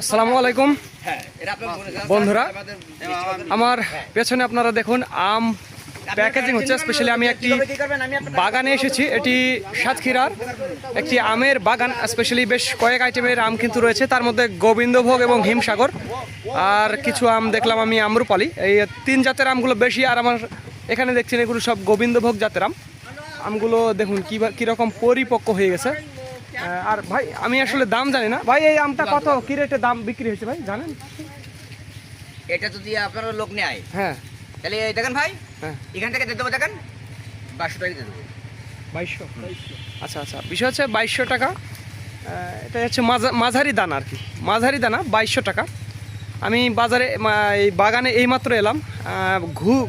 আসসালামু আলাইকুম। বন্ধুরা, আমার পেছনে আপনারা দেখুন, আম প্যাকেজিং হচ্ছে। স্পেশালি আমি একটি বাগানে এসেছি। এটি সাতক্ষীরার একটি আমের বাগান। স্পেশালি বেশ কয়েক আইটেমের আম কিন্তু রয়েছে। তার মধ্যে গোবিন্দভোগ এবং হিমসাগর। আর কিছু আম দেখলাম আমি, আম্রপালি। এই তিন জাতের আমগুলো বেশি, আর আমার এখানে দেখছেন এগুলো সব গোবিন্দভোগ জাতের আম। আমগুলো দেখুন কী কীরকম পরিপক্ক হয়ে গেছে। আর ভাই আমি আসলে দাম জানি না। ভাই এই আমটা কত? কি রেটে দাম বিক্রি হয়েছে ভাই জানেন? এটা যদি আপনার লোক নেয় হ্যাঁ। তাহলে এই দেখেন ভাই হ্যাঁ। এখান থেকে দিয়ে দেবো দেখেন বারোশো টাকা দিয়ে দেবো। বাইশশো? আচ্ছা আচ্ছা বিষয় হচ্ছে বাইশশো টাকা। এটা হচ্ছে মাঝা- মাঝারি দানা আর কি। মাঝারি দানা বাইশশো টাকা। আমি বাজারে এই বাগানে এইমাত্র এলাম।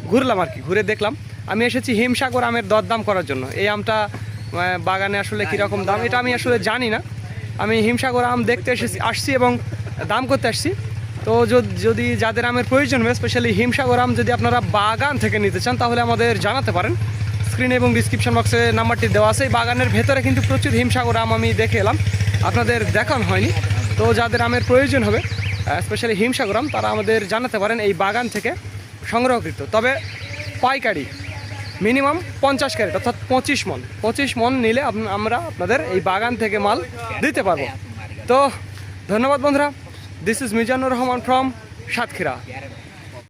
ঘুরলাম আর কি ঘুরে দেখলাম। আমি এসেছি হিমসাগর আমের দরদাম করার জন্য। এই আমটা বাগানে আসলে কীরকম দাম, এটা আমি আসলে জানি না। আমি হিমসাগর আম দেখতে এসেছি, আসছি এবং দাম করতে আসছি। তো যদি- যদি যাদের আমের প্রয়োজন হবে স্পেশালি হিমসাগর আম যদি আপনারা বাগান থেকে নিতে চান, তাহলে আমাদের জানাতে পারেন। স্ক্রিনে এবং ডিসক্রিপশন বক্সে নাম্বারটি দেওয়া আছে। এই বাগানের ভেতরে কিন্তু প্রচুর হিমসাগর আম আমি দেখে এলাম। আপনাদের দেখানো হয়নি। তো যাদের আমের প্রয়োজন হবে স্পেশালি হিমসাগর আম, তারা আমাদের জানাতে পারেন এই বাগান থেকে সংগ্রহকৃত। তবে পাইকারি মিনিমাম পঞ্চাশ ক্যারেট, অর্থাৎ পঁচিশ মন। পঁচিশ মন নিলে আমরা আপনাদের এই বাগান থেকে মাল দিতে পারব। তো ধন্যবাদ বন্ধুরা। This is Mizanur Rahman from Satkhira.